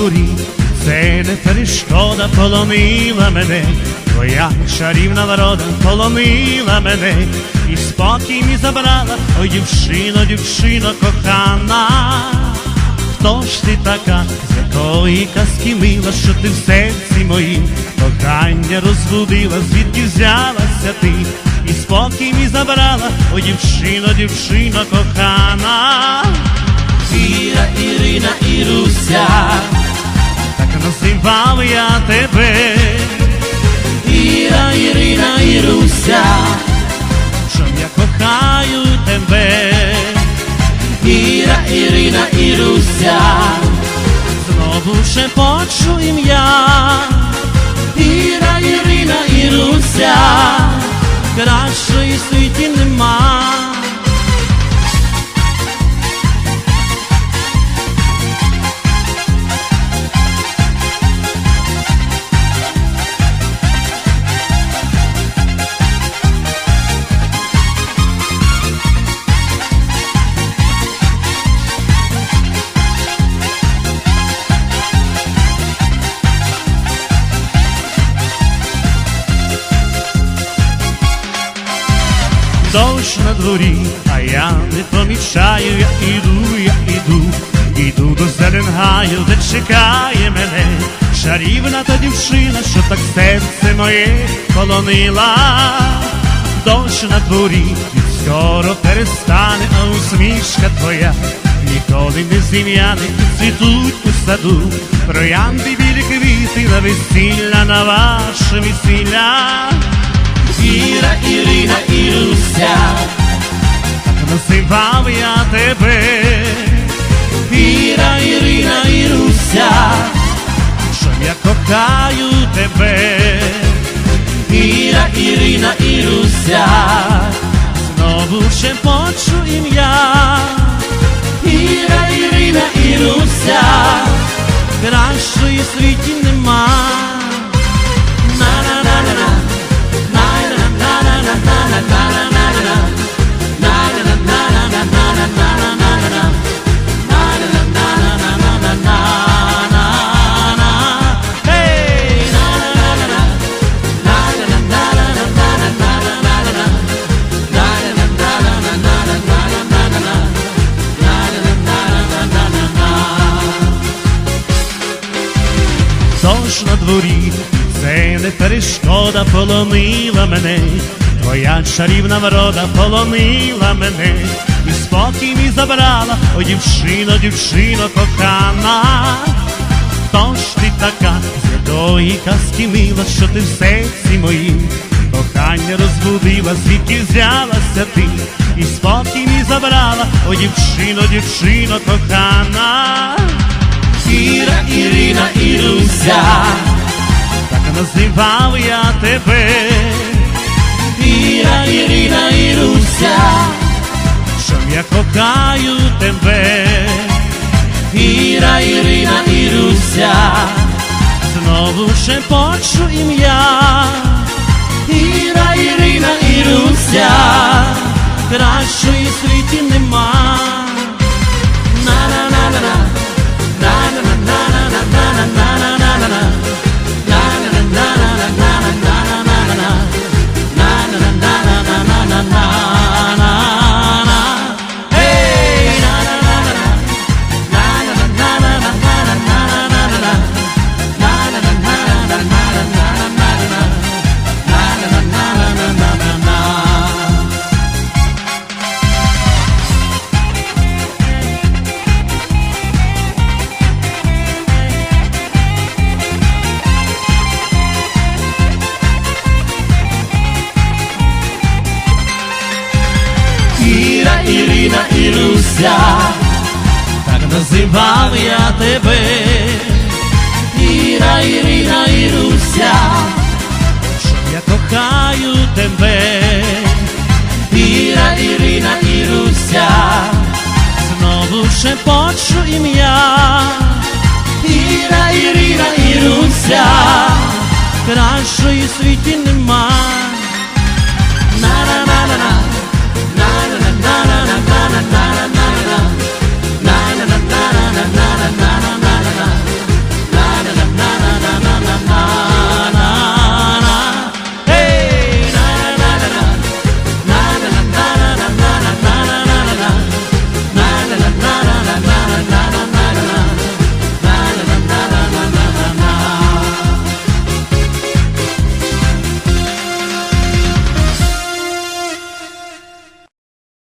дощ це не перешкода полонила мене, твоя чарівна врода полонила мене, і спокій мій забрала, ой, дівчино, дівчино кохана. Хто ж ти така, з якої казки мила, що ти в серці моїм? Кохання розбудила, звідки взялася ти, і спокій мій забрала, о дівчино, дівчино кохана. Ірина, Іруся, Так називав я тебе, Іра, Ірина, Іруся, що я кохаю тебе, Іра, Ірина, Іруся, знову ще почу ім'я, Дощ на дворі, а я не помічаю, я іду, я іду, іду до зеленгаю, де чекає мене, чарівна та дівчина, що так серце моє полонила. Дощ на дворі, він скоро перестане, а усмішка твоя ніколи не зім'яне, і цвітуть у саду, троянди білі квіти на весілля, на ваше весілля. Іра, Ірина, Іруся, Називав я тебе, Іра, Ірина, Іруся, що я кохаю тебе, Іра, Ірина, Іруся, знову ще почу ім'я, Іра, Ірина, Іруся, кращої в дворі, це не перешкода полонила мене, твоя чарівна врода полонила мене, і спокій мій забрала, о дівчино, дівчино кохана. Хто ж ти така, з якої казки мила, що ти в серці моїм. Кохання розбудила, звідки взялася ти, і спокій мій забрала, о дівчино, дівчино кохана. Ірина, Іруся, називав я тебе, Іра, Ірина, Іруся, що я кохаю тебе, Іра, Ірина, Іруся, знову ще почу ім'я, Ірина і Руся, так називав я тебе, Іра, Ірина і Руся, що я кохаю тебе, Іра, Ірина і Руся, знову шепочу ім'я, Іра, Ірина і Руся, кращої світі нема.